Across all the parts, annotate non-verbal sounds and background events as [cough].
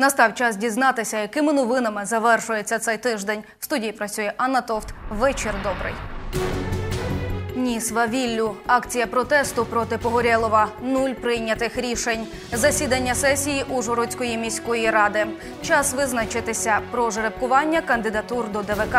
Настав час дізнатися, якими новинами завершується цей тиждень. В студії працює Анна Товт. Вечір добрий. Ні, свавіллю. Акція протесту проти Погорєлова. Нуль прийнятих рішень. Засідання сесії Ужгородської міської ради. Час визначитися про жеребкування кандидатур до ДВК.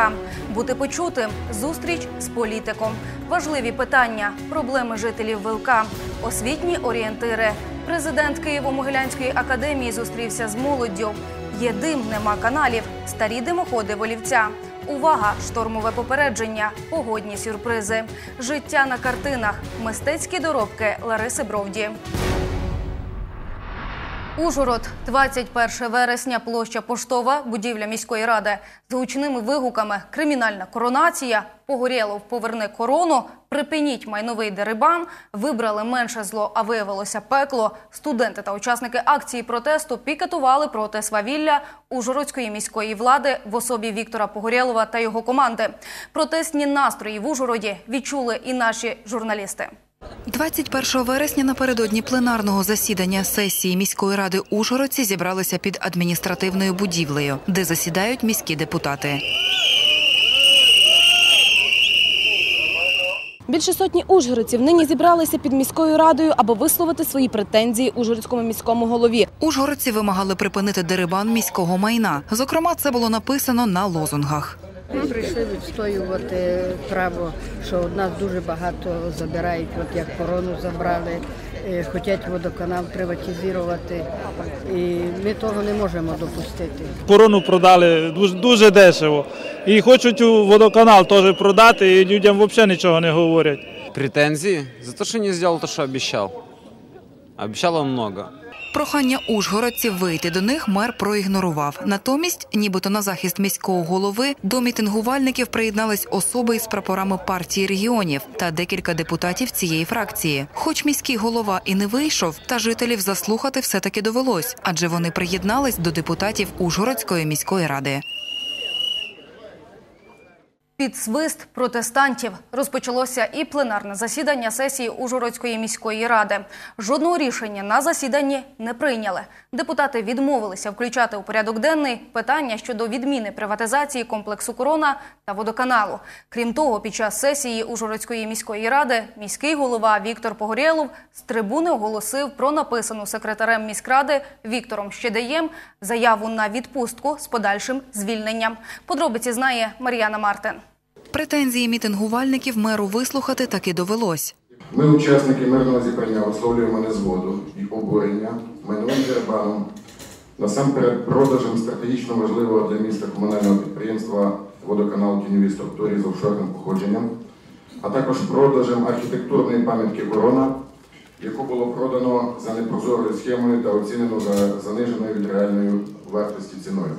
Бути почутим. Зустріч з політиком. Важливі питання. Проблеми жителів Вилка. Освітні орієнтири. Президент Києво-Могилянської академії зустрівся з молоддю. Є дим, нема каналів. Старі димоходи волівця. Увага! Штормове попередження, погодні сюрпризи, життя на картинах, мистецькі доробки Лариси Бровді. Ужгород, 21 вересня, площа Поштова, будівля міської ради. З гучними вигуками Кримінальна коронація, Погорєлов поверни корону, припиніть майновий дерибан, вибрали менше зло, а виявилося пекло. Студенти та учасники акції протесту пікетували проти свавілля Ужгородської міської влади в особі Віктора Погорєлова та його команди. Протестні настрої в Ужгороді відчули і наші журналісти. 21 вересня напередодні пленарного засідання сесії міської ради Ужгородці зібралися під адміністративною будівлею, де засідають міські депутати. Більше сотні ужгородців нині зібралися під міською радою, аби висловити свої претензії ужгородському міському голові. Ужгородці вимагали припинити дерибан міського майна. Зокрема, це було написано на лозунгах. Ми прийшли відстоювати право, що од нас дуже багато забирають, от як корону забрали, е, хочуть водоканал приватизувати. І ми того не можемо допустити. Корону продали дуже, дуже дешево. І хочуть у водоканал теж продати, і людям взагалі нічого не говорять. Претензии за то, что не сделал то, что обещал. Обещал он много. Прохання ужгородців вийти до них мер проігнорував. Натомість, нібито на захист міського голови, до мітингувальників приєднались особи із прапорами партії регіонів та декілька депутатів цієї фракції. Хоч міський голова і не вийшов, та жителів заслухати все таки довелось, адже вони приєднались до депутатів Ужгородської міської ради. Під свист протестантів розпочалося і пленарне засідання сесії Ужгородської міської ради. Жодного рішення на засіданні не прийняли. Депутати відмовилися включати у порядок денний питання щодо відміни приватизації комплексу Корона та водоканалу. Крім того, під час сесії Ужгородської міської ради міський голова Віктор Погорєлов з трибуни оголосив про написану секретарем міськради Віктором Щедаєм заяву на відпустку з подальшим звільненням. Подробиці знає Мар'яна Мартин. Претензії мітингувальників меру вислухати таки довелось. Ми, учасники мирного зібрання, висловлюємо незгоду і обурення майновим дерибаном, насамперед продажем стратегічно важливого для міста комунального підприємства водоканал тіньовій структурі з офшорним походженням, а також продажем архітектурної пам'ятки Корона, яку було продано за непрозорою схемою та оцінено за заниженою від реальної вартості ціною.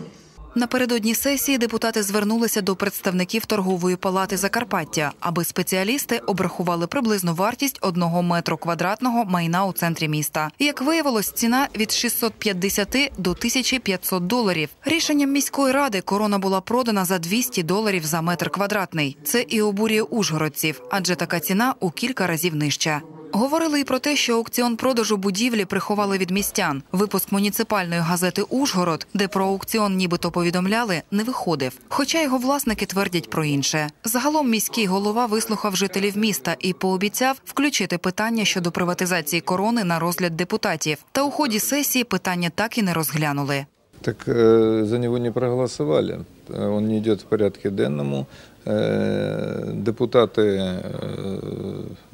Напередодні сесії депутати звернулися до представників торгової палати Закарпаття, аби спеціалісти обрахували приблизну вартість одного метру квадратного майна у центрі міста. Як виявилось, ціна від 650 до 1500 доларів. Рішенням міської ради корона була продана за 200 доларів за метр квадратний. Це і обурює ужгородців, адже така ціна у кілька разів нижча. Говорили і про те, що аукціон продажу будівлі приховали від містян. Випуск муніципальної газети Ужгород, де про аукціон нібито повідомляли, не виходив. Хоча його власники твердять про інше. Загалом міський голова вислухав жителів міста і пообіцяв включити питання щодо приватизації корони на розгляд депутатів. Та у ході сесії питання так і не розглянули. Так э, за него не проголосовали. Э, Он не идет в порядке денному. Е, Депутати е,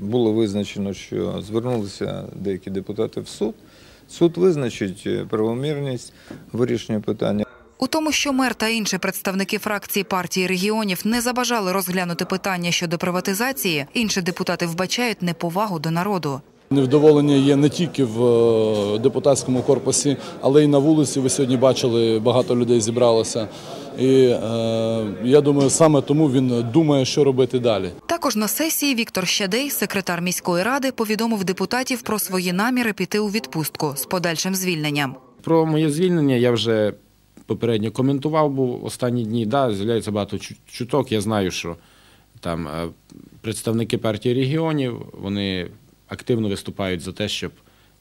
було визначено, що звернулися деякі депутати в суд. Суд визначить е, правомірність вирішення питання. У тому, що мер та інші представники фракції партії регіонів не забажали розглянути питання щодо приватизації, інші депутати вбачають неповагу до народу. Невдоволення є не тільки в е, депутатському корпусі, але й на вулиці. Ви сьогодні бачили, багато людей зібралося. І е, я думаю, саме тому він думає, що робити далі. Також на сесії Віктор Щадей, секретар міської ради, повідомив депутатів про свої наміри піти у відпустку з подальшим звільненням. Про моє звільнення я вже попередньо коментував, був останні дні. Да, з'являється багато чуток. Я знаю, що там е, представники партії регіонів вони активно виступають за те, щоб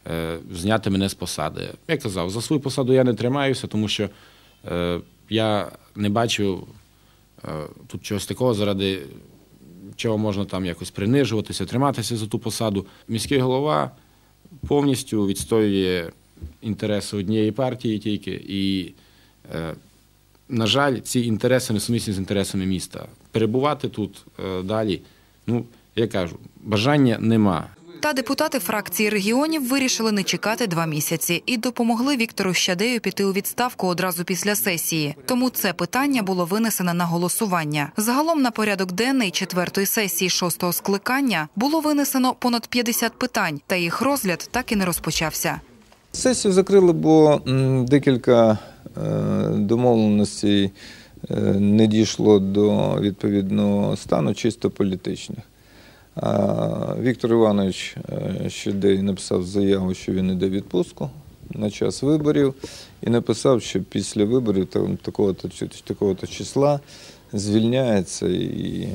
е, зняти мене з посади. Я казав, за свою посаду я не тримаюся, тому що е, я не бачив е, тут чогось такого, заради чого можна там якось принижуватися, триматися за ту посаду. Міський голова повністю відстоює інтереси однієї партії тільки. І, на жаль, ці інтереси не сумісні з інтересами міста. Перебувати тут е, далі, ну, я кажу, бажання нема. Та депутати фракції регіонів вирішили не чекати два місяці і допомогли Віктору Щадею піти у відставку одразу після сесії. Тому це питання було винесено на голосування. Загалом на порядок денний четвертої сесії шостого скликання було винесено понад 50 питань, та їх розгляд так і не розпочався. Сесію закрили, бо декілька е, домовленостей е, не дійшло до відповідного стану чисто політичних. Віктор Іванович е, Щедей написав заяву, що він іде в відпустку на час виборів, і написав, що після виборів такого-то, такого-то числа звільняється і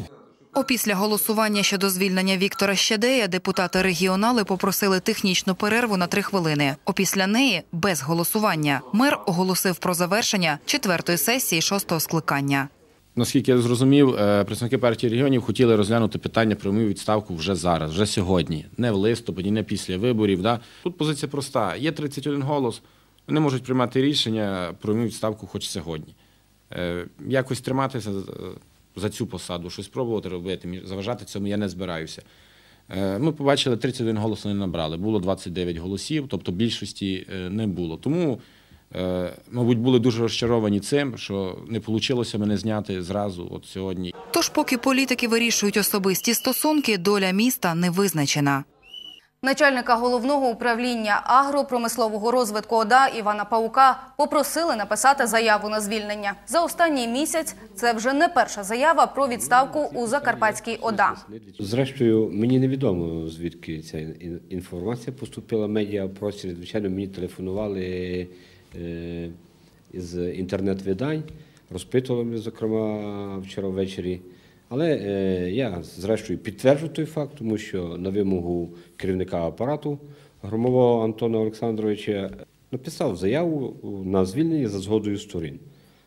Опісля голосування щодо звільнення Віктора Щадея депутати регіонали попросили технічну перерву на три хвилини. Опісля неї, без голосування, мер оголосив про завершення четвертої сесії шостого скликання. Наскільки я зрозумів, е, представники партії регіонів хотіли розглянути питання про мою відставку вже зараз, вже сьогодні, не в листопаді, не після виборів. Да? Тут позиція проста: є 31 голос, вони можуть приймати рішення про мою відставку хоч сьогодні. Е, Якось триматися за цю посаду, щось пробувати робити, заважати цьому я не збираюся. Е, Ми побачили, 31 голос не набрали, було 29 голосів, тобто більшості не було. Тому, мабуть, були дуже розчаровані цим, що не вийшло мене зняти зразу, от сьогодні. Тож, поки політики вирішують особисті стосунки, доля міста не визначена. Начальника головного управління агропромислового розвитку ОДА Івана Паука попросили написати заяву на звільнення. За останній місяць це вже не перша заява про відставку у Закарпатській ОДА. Зрештою, мені невідомо, звідки ця інформація поступила медіапростір. Звичайно, мені телефонували е, із інтернет-видань, розпитували зокрема, вчора ввечері. Але е, я, зрештою, підтверджу той факт, тому що на вимогу керівника апарату громового Антона Олександровича написав заяву на звільнення за згодою сторін.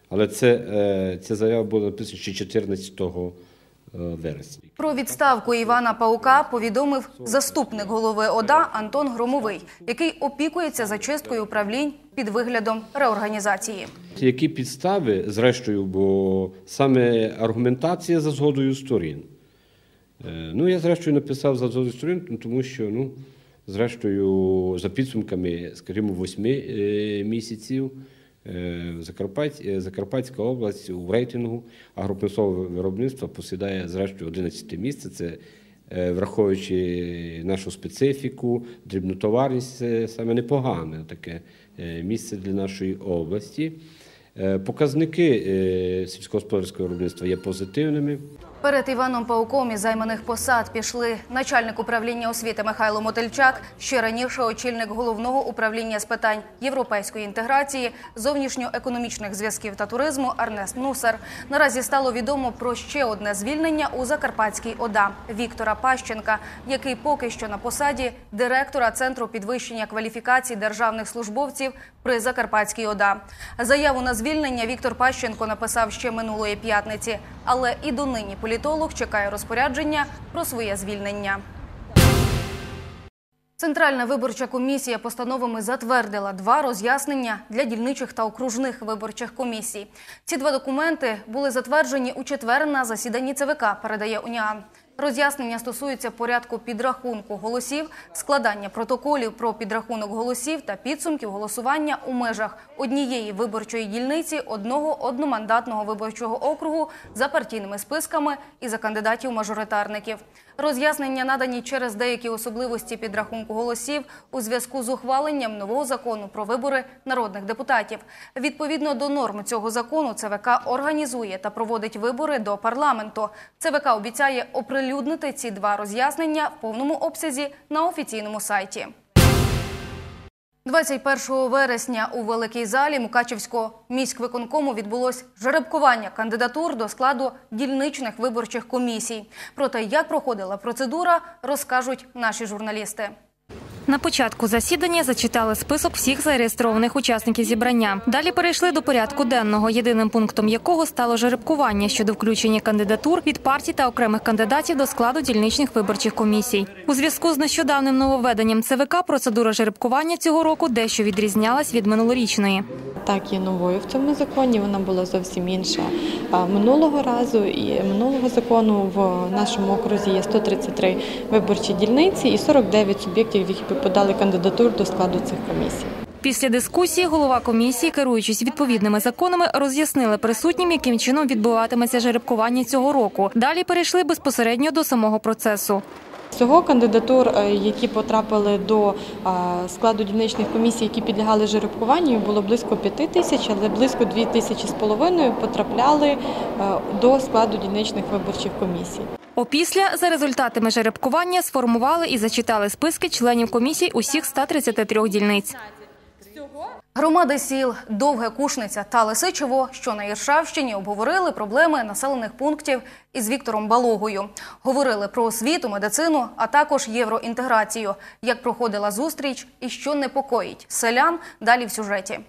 Але це, е, ця заява була написана ще 14 вересня. Про відставку Івана Паука повідомив заступник голови ОДА Антон Громовий, який опікується зачисткою управлінь під виглядом реорганізації. Які підстави, зрештою, бо саме аргументація за згодою сторін. Е, Ну, я зрештою написав за згодою сторін, ну, тому що, ну, зрештою, за підсумками, скажімо, восьми е, місяців Закарпатська область у рейтингу агропромислового виробництва посідає, зрештою, 11 місце. Це е, враховуючи нашу специфіку, дрібнотоварність, це саме непогане таке е, місце для нашої області. Е, Показники е, сільськогосподарського виробництва є позитивними. Перед Іваном Пауком із займаних посад пішли начальник управління освіти Михайло Мотильчак, ще раніше очільник головного управління з питань європейської інтеграції, зовнішньоекономічних зв'язків та туризму Арнест Нусер. Наразі стало відомо про ще одне звільнення у Закарпатській ОДА Віктора Пащенка, який поки що на посаді директора центру підвищення кваліфікації державних службовців при Закарпатській ОДА. Заяву на звільнення Віктор Пащенко написав ще минулої п'ятниці, але і донині політолог чекає розпорядження про своє звільнення. Центральна виборча комісія постановами затвердила два роз'яснення для дільничих та окружних виборчих комісій. Ці два документи були затверджені у четвер на засіданні ЦВК, передає Уніан. Роз'яснення стосуються порядку підрахунку голосів, складання протоколів про підрахунок голосів та підсумків голосування у межах однієї виборчої дільниці одного одномандатного виборчого округу за партійними списками і за кандидатів-мажоритарників. Роз'яснення надані через деякі особливості підрахунку голосів у зв'язку з ухваленням нового закону про вибори народних депутатів. Відповідно до норм цього закону, ЦВК організує та проводить вибори до парламенту. ЦВК обіцяє оприлюднити ці два роз'яснення в повному обсязі на офіційному сайті. 21 вересня у великій залі Мукачівського міськвиконкому відбулось жеребкування кандидатур до складу дільничних виборчих комісій. Про те, як проходила процедура, розкажуть наші журналісти. На початку засідання зачитали список всіх зареєстрованих учасників зібрання. Далі перейшли до порядку денного, єдиним пунктом якого стало жеребкування щодо включення кандидатур від партій та окремих кандидатів до складу дільничних виборчих комісій. У зв'язку з нещодавним нововведенням ЦВК процедура жеребкування цього року дещо відрізнялась від минулорічної. Так, є новою в цьому законі. Вона була зовсім інша минулого разу. І минулого закону в нашому окрузі є 133 виборчі дільниці і 49 суб'єктів, які подали кандидатур до складу цих комісій. Після дискусії голова комісії, керуючись відповідними законами, роз'яснили присутнім, яким чином відбуватиметься жеребкування цього року. Далі перейшли безпосередньо до самого процесу. Всього кандидатур, е, які потрапили до складу дільничних комісій, які підлягали жеребкуванню, було близько 5 тисяч, але близько 2 тисячі з половиною потрапляли е, до складу дільничних виборчих комісій. Опісля за результатами жеребкування сформували і зачитали списки членів комісій усіх 133 дільниць. Громади сіл Довге Кушниця та Лисичево, що на Іршавщині, обговорили проблеми населених пунктів із Віктором Балогою. Говорили про освіту, медицину, а також євроінтеграцію. Як проходила зустріч і що непокоїть селян далі в сюжеті.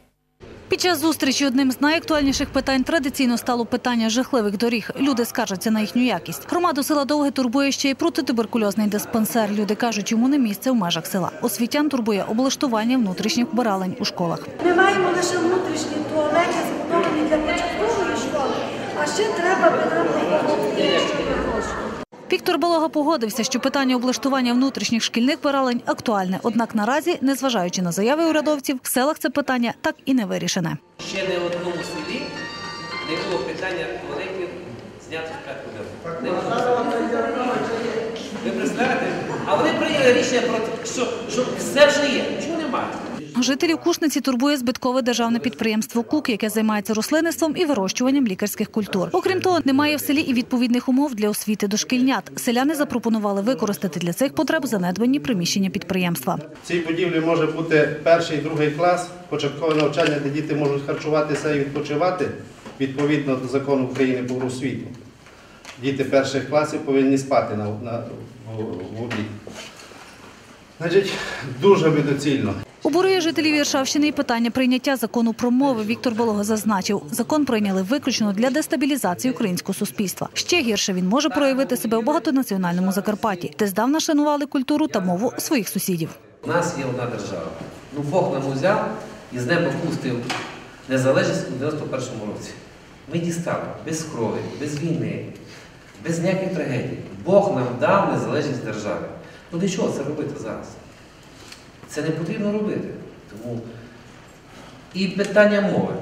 Під час зустрічі одним з найактуальніших питань традиційно стало питання жахливих доріг. Люди скаржаться на їхню якість. Громаду села Довге турбує ще й протитуберкульозний диспансер. Люди кажуть, йому не місце в межах села. Освітян турбує облаштування внутрішніх вбиралень у школах. Ми маємо лише внутрішні туалети, збудовані для початкової школи, а ще треба нам. Віктор Балога погодився, що питання облаштування внутрішніх шкільних вбиралень актуальне. Однак наразі, незважаючи на заяви урядовців, в селах це питання так і не вирішене. Ще не в одному селі не було питання туалетів зняти з порядку денного. Ви представляєте? А вони прийняли рішення про те, що, що все вже є, нічого немає. Жителів Кушниці турбує збиткове державне підприємство КУК, яке займається рослинництвом і вирощуванням лікарських культур. Окрім того, немає в селі і відповідних умов для освіти дошкільнят. Селяни запропонували використати для цих потреб занедбані приміщення підприємства. В цій будівлі може бути перший, другий клас, початкове навчання, де діти можуть харчуватися і відпочивати відповідно до закону України про освіту. Діти перших класів повинні спати на, на, в, в обід. Значить, дуже би доцільно. Обурює жителів Іршавщини і питання прийняття закону про мови. Віктор Болога зазначив, закон прийняли виключно для дестабілізації українського суспільства. Ще гірше він може проявити себе у багатонаціональному Закарпатті, де здавна шанували культуру та мову своїх сусідів. У нас є одна держава. Ну Бог нам узяв і з неба пустив незалежність у 91-му році. Ми дістали без крові, без війни, без ніяких трагедій. Бог нам дав незалежність держави. Ну для чого це робити зараз? Це не потрібно робити. Тому і питання мови,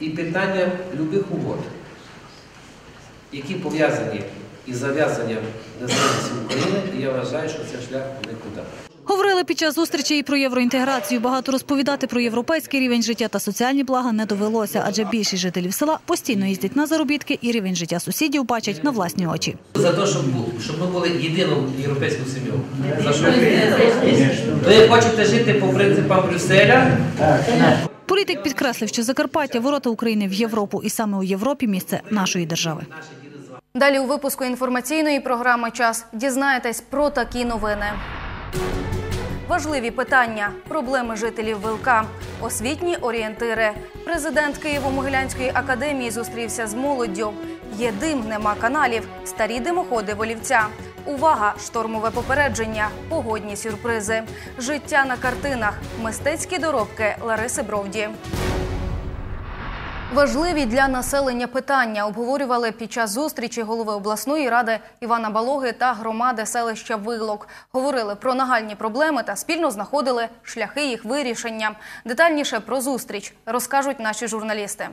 і питання любих угод, які пов'язані із зав'язанням незалежності України, і я вважаю, що це шлях нікуди. Говорили під час зустрічі і про євроінтеграцію. Багато розповідати про європейський рівень життя та соціальні блага не довелося, адже більшість жителів села постійно їздять на заробітки і рівень життя сусідів бачать на власні очі. За те, щоб щоб ми були єдиною європейською сім'єю. За що? Ви хочете жити по принципам Брюсселя? Політик підкреслив, що Закарпаття ворота України в Європу, і саме у Європі місце нашої держави. Далі у випуску інформаційної програми Час дізнаєтесь про такі новини. Важливі питання, проблеми жителів Вилка, освітні орієнтири. Президент Києво-Могилянської академії зустрівся з молоддю. Є дим, нема каналів, старі димоходи волівця. Увага! Штормове попередження, погодні сюрпризи, життя на картинах, мистецькі доробки Лариси Бровді. Важливі для населення питання обговорювали під час зустрічі голови обласної ради Івана Балоги та громади селища Вилок. Говорили про нагальні проблеми та спільно знаходили шляхи їх вирішення. Детальніше про зустріч розкажуть наші журналісти.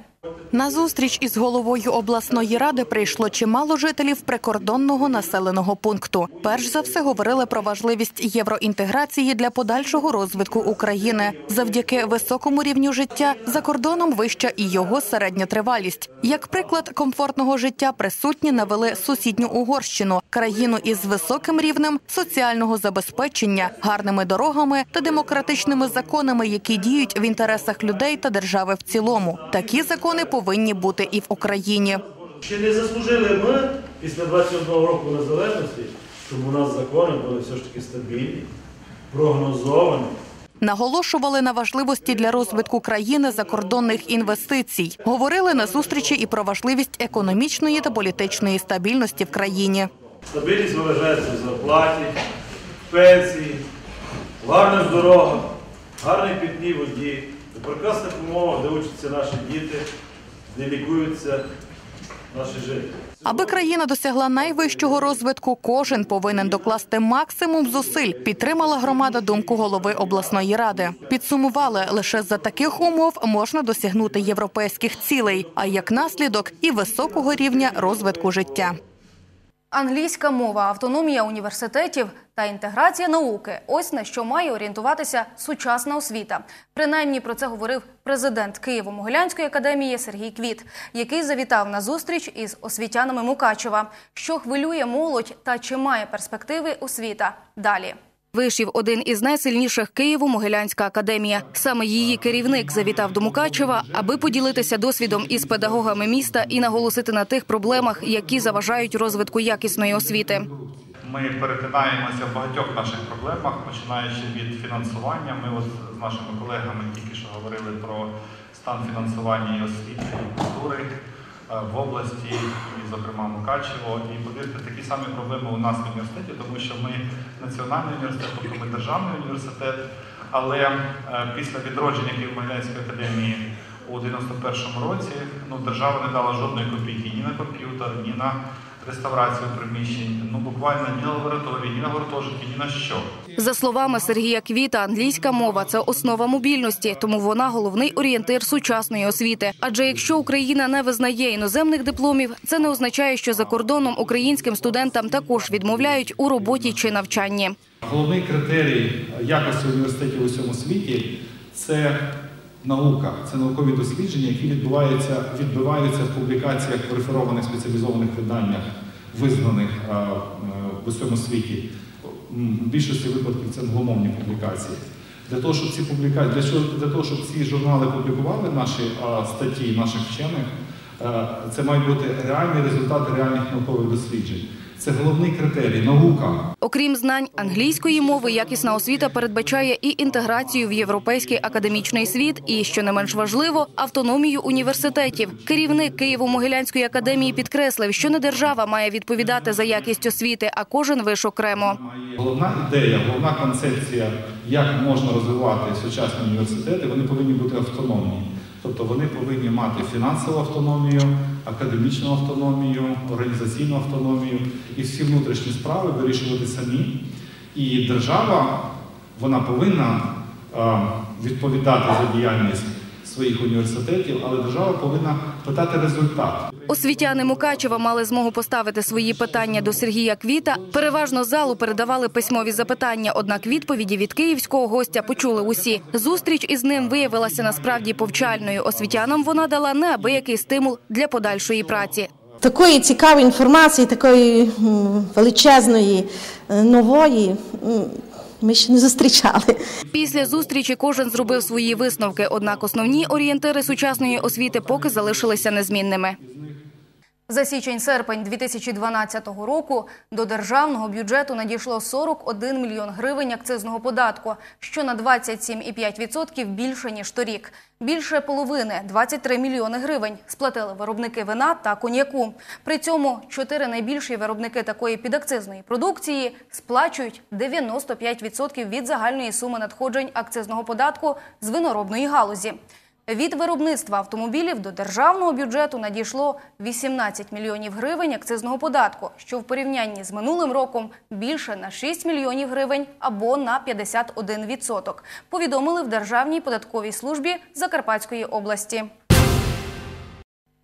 На зустріч із головою обласної ради прийшло чимало жителів прикордонного населеного пункту. Перш за все говорили про важливість євроінтеграції для подальшого розвитку України. Завдяки високому рівню життя за кордоном вища і його середня тривалість. Як приклад комфортного життя присутні навели сусідню Угорщину, країну із високим рівнем соціального забезпечення, гарними дорогами та демократичними законами, які діють в інтересах людей та держави в цілому. Такі закони повинні бути і в Україні. Ще не заслужили ми після 21 року незалежності, щоб у нас закони були все ж таки стабільні, прогнозовані. Наголошували на важливості для розвитку країни закордонних інвестицій. Говорили на зустрічі і про важливість економічної та політичної стабільності в країні. Стабільність виражається в зарплаті, в пенсії, в гарних дорогах, гарній питній воді, у прекрасних умовах, де учаться наші діти, де лікуються. Аби країна досягла найвищого розвитку, кожен повинен докласти максимум зусиль. Підтримала громада думку голови обласної ради. Підсумували, лише за таких умов можна досягнути європейських цілей, а як наслідок і високого рівня розвитку життя. Англійська мова, автономія університетів та інтеграція науки ось на що має орієнтуватися сучасна освіта. Принаймні про це говорив президент Києво-Могилянської академії Сергій Квіт, який завітав на зустріч із освітянами Мукачева. Що хвилює молодь та чи має перспективи освіта? Далі. Вишів один із найсильніших Києво-Могилянська академія. Саме її керівник завітав до Мукачева, аби поділитися досвідом із педагогами міста і наголосити на тих проблемах, які заважають розвитку якісної освіти. Ми перетинаємося в багатьох наших проблемах, починаючи від фінансування. Ми от з нашими колегами тільки що говорили про стан фінансування і освіти і культури е, в області, і, зокрема, Мукачево. І повірте, такі самі проблеми у нас в університеті, тому що ми національний університет, тобто ми державний університет. Але е, після відродження Києво-Могилянської академії у 91-му році ну, держава не дала жодної копійки ні на комп'ютер, ні на реставрацію приміщень, ну буквально ні на лабораторії, ні на гуртожитки, ні на що. За словами Сергія Квіта, англійська мова це основа мобільності, тому вона головний орієнтир сучасної освіти. Адже якщо Україна не визнає іноземних дипломів, це не означає, що за кордоном українським студентам також відмовляють у роботі чи навчанні. Головний критерій якості університетів у всьому світі це наука, це наукові дослідження, які відбуваються, відбиваються в публікаціях в реферованих спеціалізованих виданнях, визнаних а, е, в усьому світі. В більшості випадків це англомовні публікації. Для того, щоб ці публікації, для, що- для того, щоб ці журнали публікували наші а, статті наших вчених, е, це мають бути реальні результати реальних наукових досліджень. Це головний критерій наука. Окрім знань англійської мови, якісна освіта передбачає і інтеграцію в європейський академічний світ, і що не менш важливо, автономію університетів. Керівник Києво-Могилянської академії підкреслив, що не держава має відповідати за якість освіти, а кожен виш окремо. Головна ідея, головна концепція, як можна розвивати сучасні університети, вони повинні бути автономні. Тобто вони повинні мати фінансову автономію, академічну автономію, організаційну автономію і всі внутрішні справи вирішувати самі. І держава вона повинна е, відповідати за діяльність своїх університетів, але держава повинна питати результат. Освітяни Мукачева мали змогу поставити свої питання до Сергія Квіта. Переважно залу передавали письмові запитання. Однак відповіді від київського гостя почули усі. Зустріч із ним виявилася насправді повчальною. Освітянам вона дала неабиякий стимул для подальшої праці. Такої цікавої інформації, такої величезної, е, нової ми ще не зустрічали. Після зустрічі кожен зробив свої висновки. Однак основні орієнтири сучасної освіти поки залишилися незмінними. За січень-серпень 2012 року до державного бюджету надійшло 41 мільйон гривень акцизного податку, що на 27,5% більше ніж торік. Більше половини 23 мільйони гривень сплатили виробники вина та коньяку. При цьому чотири найбільші виробники такої підакцизної продукції сплачують 95% від загальної суми надходжень акцизного податку з виноробної галузі. Від виробництва автомобілів до державного бюджету надійшло 18 мільйонів гривень акцизного податку, що в порівнянні з минулим роком більше на 6 мільйонів гривень або на 51%, повідомили в Державній податковій службі Закарпатської області.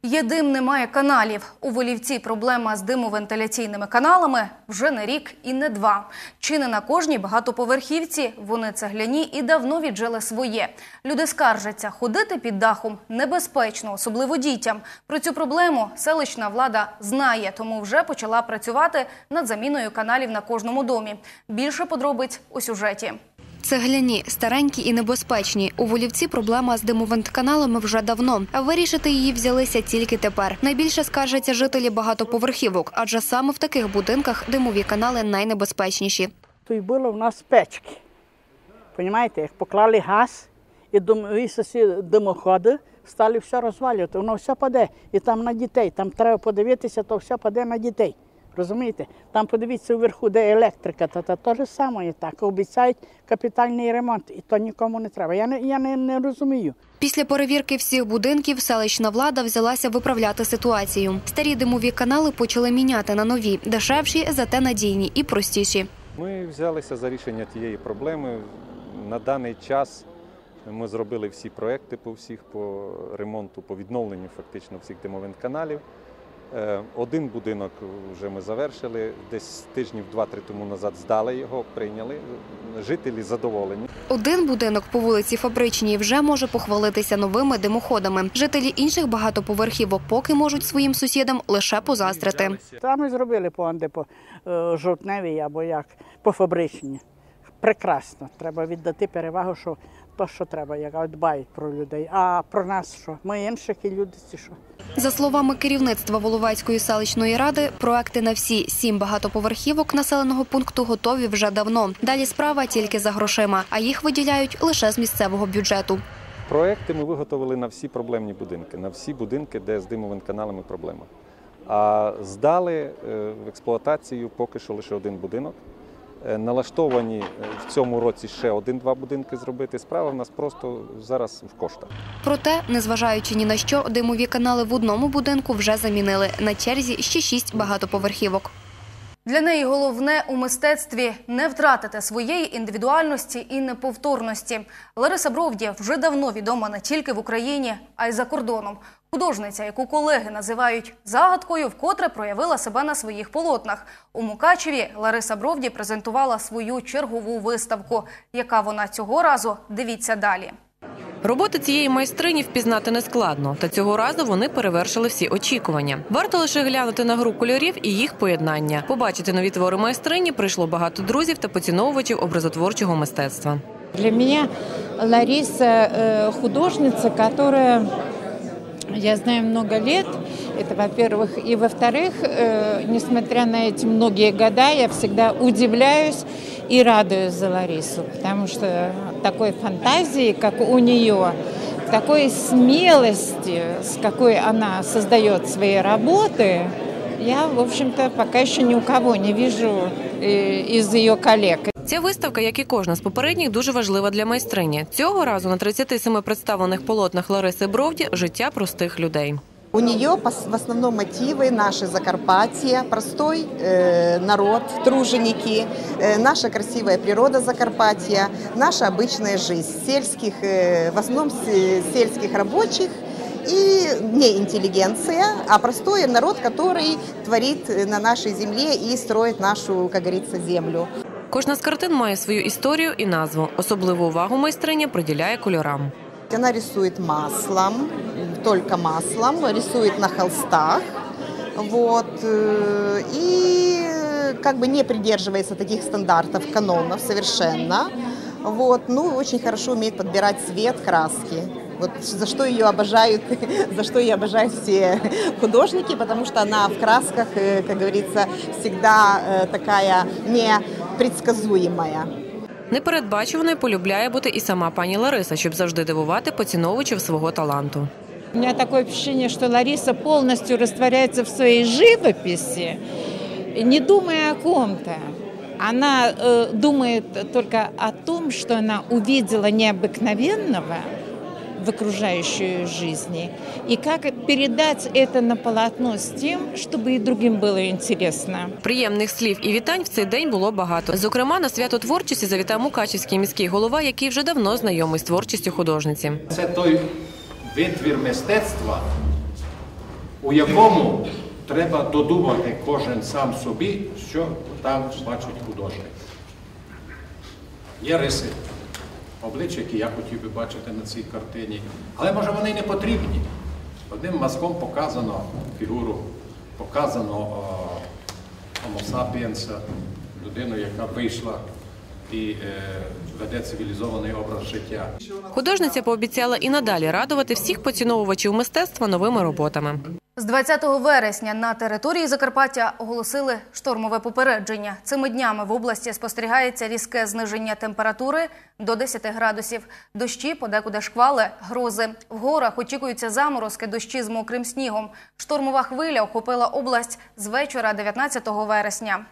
Є дим, немає каналів. У Волівці проблема з димовентиляційними каналами вже не рік і не два. Чи не на кожній багатоповерхівці вони цегляні і давно віджили своє. Люди скаржаться, ходити під дахом небезпечно, особливо дітям. Про цю проблему селищна влада знає, тому вже почала працювати над заміною каналів на кожному домі. Більше подробиць у сюжеті. Цегляні, старенькі і небезпечні. У Волівці проблема з димовентканалами вже давно. А вирішити її взялися тільки тепер. Найбільше скаржаться жителі багатоповерхівок, адже саме в таких будинках димові канали найнебезпечніші. Й було в нас печки. Понімаєте, як поклали газ і димоходи, стали все розвалювати, воно все паде. І там на дітей. Там треба подивитися, то все паде на дітей. Розумієте? Там подивіться вверху, де електрика, та, та те ж саме так. Обіцяють капітальний ремонт, і то нікому не треба. Я не, я не, не розумію. Після перевірки всіх будинків селищна влада взялася виправляти ситуацію. Старі димові канали почали міняти на нові, дешевші, зате надійні і простіші. Ми взялися за рішення тієї проблеми. На даний час ми зробили всі проекти по всіх по ремонту, по відновленню фактично всіх димових каналів. Е, Один будинок вже ми завершили, десь тижнів два-три тому назад здали його, прийняли. Жителі задоволені. Один будинок по вулиці Фабричній вже може похвалитися новими димоходами. Жителі інших багатоповерхівок поки можуть своїм сусідам лише позаздрити. Там ми зробили по анде по е, жовтневій або як, по фабричній. Прекрасно. Треба віддати перевагу, що то, що треба, яка дбають про людей. А про нас що? Ми інших і люди ці що? За словами керівництва Воловецької селищної ради, проекти на всі сім багатоповерхівок населеного пункту готові вже давно. Далі справа тільки за грошима, а їх виділяють лише з місцевого бюджету. Проекти ми виготовили на всі проблемні будинки, на всі будинки, де з димовими каналами проблема. А здали е, в експлуатацію поки що лише один будинок. Е, Налаштовані е, в цьому році ще один-два будинки зробити. Справа в нас просто зараз в коштах. Проте, незважаючи ні на що, димові канали в одному будинку вже замінили. На черзі ще шість багатоповерхівок. Для неї головне у мистецтві не втратити своєї індивідуальності і неповторності. Лариса Бровдія вже давно відома не тільки в Україні, а й за кордоном. Художниця, яку колеги називають загадкою, вкотре проявила себе на своїх полотнах. У Мукачеві Лариса Бровді презентувала свою чергову виставку. Яка вона цього разу? Дивіться далі. Роботи цієї майстрині впізнати не складно, та цього разу вони перевершили всі очікування. Варто лише глянути на гру кольорів і їх поєднання. Побачити нові твори майстрині прийшло багато друзів та поціновувачів образотворчого мистецтва. Для меня Лариса э, художница, которая я знаю много лет. Это, во-первых. И, во-вторых, э, несмотря на эти многие года, я всегда удивляюсь и радуюсь за Ларису, потому что такой фантазии, как у нее, такой смелости, с какой она создает свои работы, я, в общем-то, пока еще ни у кого не вижу э, из ее коллег. Ця виставка, як і кожна з попередніх, дуже важлива для майстрині. Цього разу на 37 представлених полотнах Лариси Бровді життя простих людей. У нее пос- в основном мотивы наши Закарпатья, простой э, народ, труженики, э, наша красивая природа Закарпатья, наша обычная жизнь сельских, э, в основном се- сельских рабочих и не интеллигенция, а простой народ, который творит э, на нашей земле и строит нашу, как говорится, землю. Кожна з картин має свою історію і назву. Особливу увагу майстриня приділяє кольорам. Она рисует маслом, только маслом, рисует на холстах, вот, э, и э, как бы не придерживается таких стандартов, канонов совершенно, вот, ну, очень хорошо умеет подбирать цвет, краски. Вот за что ее обожают, [laughs] за что ее обожают все художники, потому что она в красках, э, как говорится, всегда э, такая непредсказуемая. Непередбачуваною полюбляє бути і сама пані Лариса, щоб завжди дивувати поціновувачів свого таланту. У меня такое впечатление, что Лариса полностью растворяется в своей живописи, не думая о ком-то. Она э, думает только о том, что она увидела необыкновенного в окружающей её жизни, и как передать это на полотно с тем, чтобы и другим было интересно. Приємних слів і вітань в цей день було багато. Зокрема, на свято творчості завітав Мукачівський міський голова, який вже давно знайомий з творчістю художниці. Це той витвір мистецтва, у якому треба додумати кожен сам собі, що там бачить художник. Є риси, обличчя, які я хотів би бачити на цій картині, але може вони не потрібні. Одним мазком показано фігуру, показано Homo sapiens, людину, яка вийшла і е, веде цивілізований образ життя. Художниця пообіцяла і надалі радувати всіх поціновувачів мистецтва новими роботами. З 20 вересня на території Закарпаття оголосили штормове попередження. Цими днями в області спостерігається різке зниження температури до 10 градусів. Дощі, подекуди шквали, грози. В горах очікуються заморозки, дощі з мокрим снігом. Штормова хвиля охопила область з вечора 19 вересня.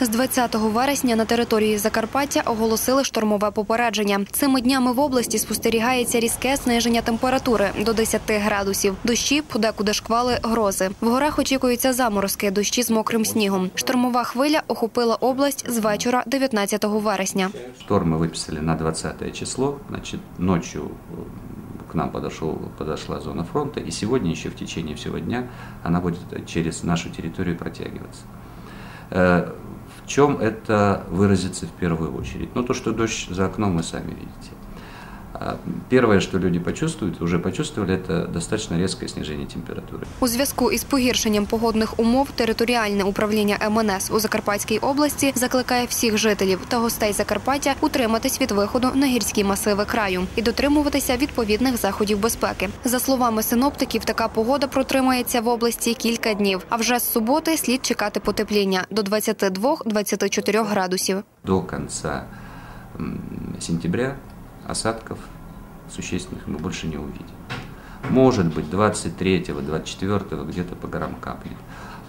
З 20 вересня на території Закарпаття оголосили штормове попередження. Цими днями в області спостерігається різке зниження температури до 10 градусів. Дощі, подекуди шквали, грози. В горах очікуються заморозки, дощі з мокрим снігом. Штормова хвиля охопила область з вечора 19 вересня. Шторм мы выписали на 20 число. Значит, ночью э, к нам подошел, подошла зона фронта, и сегодня еще в течение всего дня она будет через нашу территорию протягиваться. Э, В чем это выразится в первую очередь? Ну, то, что дождь за окном, вы сами видите. Первое, что люди почувствуют, уже почувствовали, это достаточно резкое снижение температуры. У зв'язку із погіршенням погодних умов територіальне управління МНС у Закарпатській області закликає всіх жителів та гостей Закарпаття утриматись від виходу на гірські масиви краю і дотримуватися відповідних заходів безпеки. За словами синоптиків, така погода протримається в області кілька днів. А вже з суботи слід чекати потепління до 22-24 градусів. До конца м, сентября осадков существенных мы больше не увидим. Может быть, 23-24 где-то по горам капнет.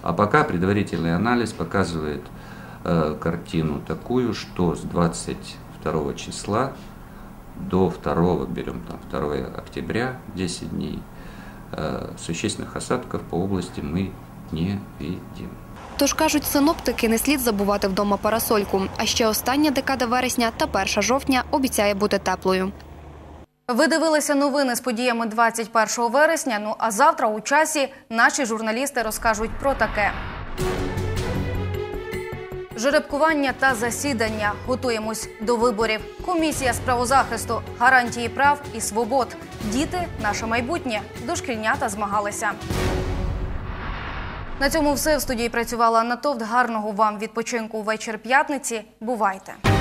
А пока предварительный анализ показывает э, картину такую, что с 22 числа до 2, берем там 2 октября, 10 дней, э, существенных осадков по области мы не видим. Тож кажуть, синоптики не слід забувати вдома парасольку. А ще остання декада вересня та 1 жовтня обіцяє бути теплою. Ви дивилися новини з подіями 21 вересня. Ну а завтра у часі наші журналісти розкажуть про таке. Жеребкування та засідання. Готуємось до виборів. Комісія з правозахисту, гарантії прав і свобод. Діти наше майбутнє. Дошкільнята змагалися. На цьому все в студії працювала Анна. Гарного вам відпочинку вечір п'ятниці. Бувайте.